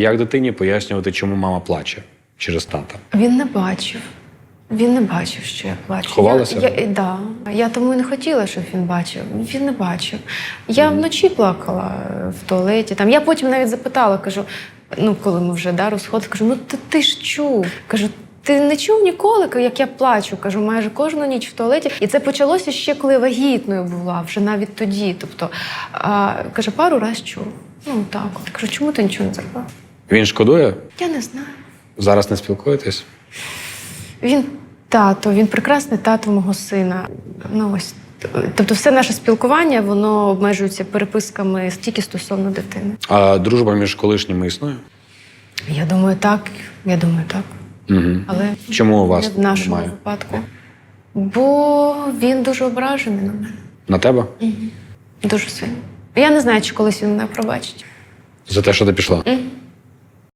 Як дитині пояснювати, чому мама плаче через тата? Він не бачив. Він не бачив, що я плачу. Ховалася? Я, я, да. я тому і не хотіла, щоб він бачив. Він не бачив. Я вночі плакала е, в туалеті. Там. Я потім навіть запитала, кажу, ну, коли ми вже да, розходили, кажу, ну ти, ти ж чув. Кажу, ти не чув ніколи, як я плачу, кажу, майже кожну ніч в туалеті. І це почалося ще коли вагітною була, вже навіть тоді. Тобто, а, каже, пару раз чув. Ну так, от кажу, чому ти нічого не зробив? Він шкодує? Я не знаю. Зараз не спілкуєтесь? Він тато, він прекрасний тато мого сина. Ну ось. Тобто, все наше спілкування воно обмежується переписками тільки стосовно дитини. А дружба між колишніми існує? Я думаю, так. Я думаю, так. Угу. Але Чому у вас не в нашому немає? випадку. Бо він дуже ображений на мене. На тебе? Дуже сильно. Я не знаю, чи колись він мене пробачить. За те, що ти пішла? Мгм.